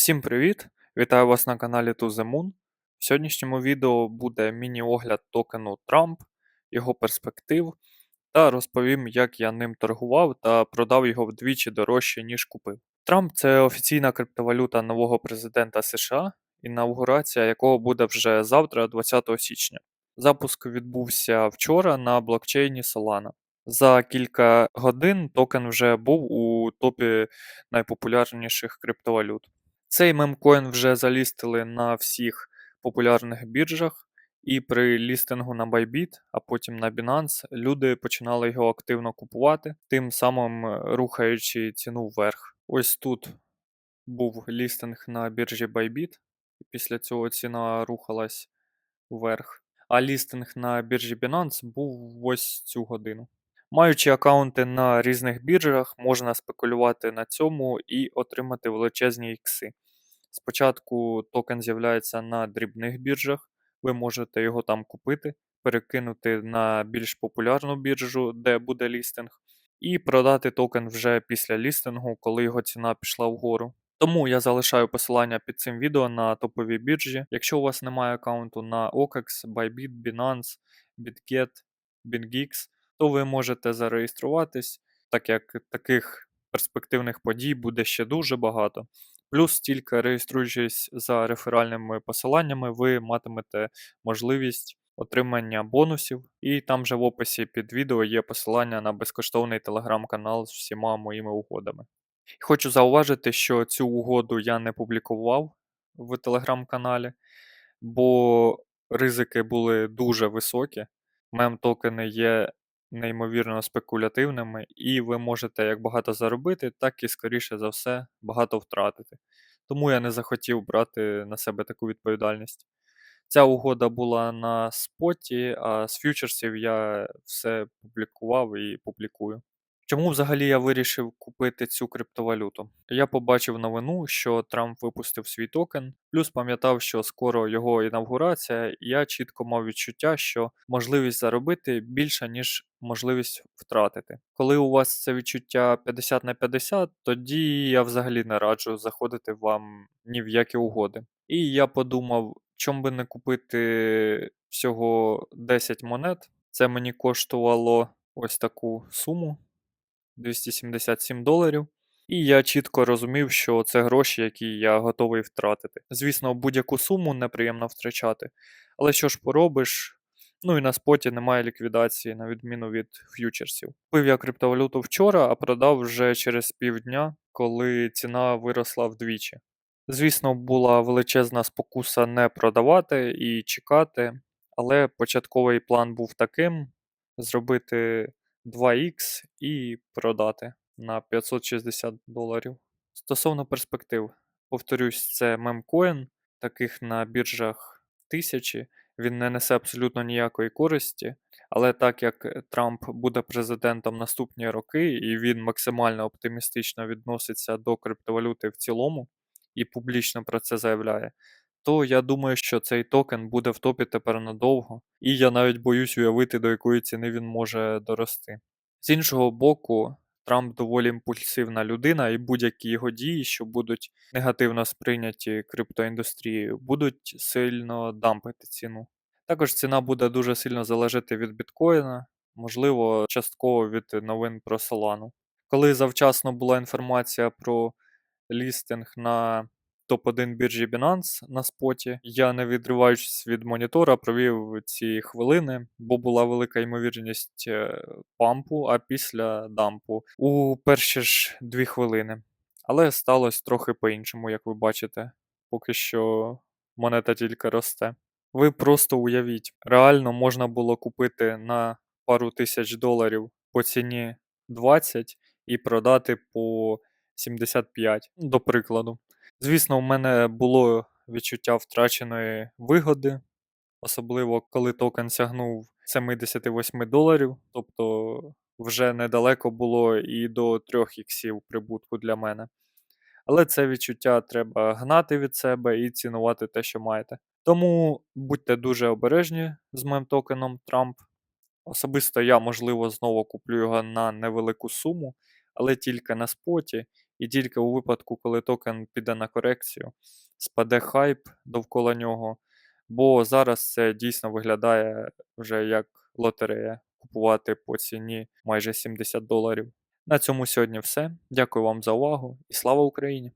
Всім привіт! Вітаю вас на каналі To The Moon. В сьогоднішньому відео буде міні-огляд токену Trump, його перспектив, та розповім, як я ним торгував та продав його вдвічі дорожче, ніж купив. Трамп це офіційна криптовалюта нового президента США, інаугурація якого буде вже завтра, 20 січня. Запуск відбувся вчора на блокчейні Solana. За кілька годин токен вже був у топі найпопулярніших криптовалют. Цей мемкоін вже залістили на всіх популярних біржах, і при лістингу на Bybit, а потім на Binance, люди починали його активно купувати, тим самим е, рухаючи ціну вверх. Ось тут був лістинг на біржі Bybit, і після цього ціна рухалась вверх. А лістинг на біржі Binance був ось цю годину. Маючи аккаунти на різних біржах, можна спекулювати на цьому і отримати величезні ікси. Спочатку токен з'являється на дрібних біржах, ви можете його там купити, перекинути на більш популярну біржу, де буде лістинг, і продати токен вже після лістингу, коли його ціна пішла вгору. Тому я залишаю посилання під цим відео на топові біржі. Якщо у вас немає аккаунту на OKEX, Bybit, Binance, BitGet, BingX, то ви можете зареєструватись, так як таких перспективних подій буде ще дуже багато. Плюс тільки реєструючись за реферальними посиланнями, ви матимете можливість отримання бонусів, і там же в описі під відео є посилання на безкоштовний телеграм-канал з всіма моїми угодами. Хочу зауважити, що цю угоду я не публікував в телеграм-каналі, бо ризики були дуже високі. Мем-токени є неймовірно спекулятивними, і ви можете як багато заробити, так і, скоріше за все, багато втратити. Тому я не захотів брати на себе таку відповідальність. Ця угода була на споті, а з фьючерсів я все публікував і публікую. Чому взагалі я вирішив купити цю криптовалюту? Я побачив новину, що Трамп випустив свій токен, плюс пам'ятав, що скоро його інавгурація, і я чітко мав відчуття, що можливість заробити більша, ніж можливість втратити. Коли у вас це відчуття 50 на 50, тоді я взагалі не раджу заходити вам ні в які угоди. І я подумав, чому би не купити всього 10 монет. Це мені коштувало ось таку суму. 277 доларів. І я чітко розумів, що це гроші, які я готовий втратити. Звісно, будь-яку суму неприємно втрачати. Але що ж поробиш? Ну і на споті немає ліквідації, на відміну від ф'ючерсів. Купив я криптовалюту вчора, а продав вже через півдня, коли ціна виросла вдвічі. Звісно, була величезна спокуса не продавати і чекати, але початковий план був таким: зробити 2х і продати на 560 доларів. Стосовно перспектив, повторюсь, це мемкоін, таких на біржах тисячі, він не несе абсолютно ніякої користі, але так як Трамп буде президентом наступні роки і він максимально оптимістично відноситься до криптовалюти в цілому і публічно про це заявляє, то я думаю, що цей токен буде в топі тепер надовго, і я навіть боюсь уявити, до якої ціни він може дорости. З іншого боку, Трамп доволі імпульсивна людина, і будь-які його дії, що будуть негативно сприйняті криптоіндустрією, будуть сильно дампити ціну. Також ціна буде дуже сильно залежати від біткоїна, можливо, частково від новин про Solana. Коли завчасно була інформація про лістинг на топ-1 біржі Binance на споті. Я, не відриваючись від монітора, провів ці хвилини, бо була велика ймовірність е, пампу, а після дампу у перші ж дві хвилини. Але сталося трохи по-іншому, як ви бачите, поки що монета тільки росте. Ви просто уявіть, реально можна було купити на пару тисяч доларів по ціні 20 і продати по 75, до прикладу. Звісно, у мене було відчуття втраченої вигоди, особливо коли токен сягнув 78 доларів, тобто вже недалеко було і до 3 іксів прибутку для мене. Але це відчуття треба гнати від себе і цінувати те, що маєте. Тому будьте дуже обережні з моїм токеном Трамп. Особисто я, можливо, знову куплю його на невелику суму, але тільки на споті і тільки у випадку, коли токен піде на корекцію, спаде хайп довкола нього, бо зараз це дійсно виглядає вже як лотерея купувати по ціні майже 70 доларів. На цьому сьогодні все. Дякую вам за увагу і слава Україні!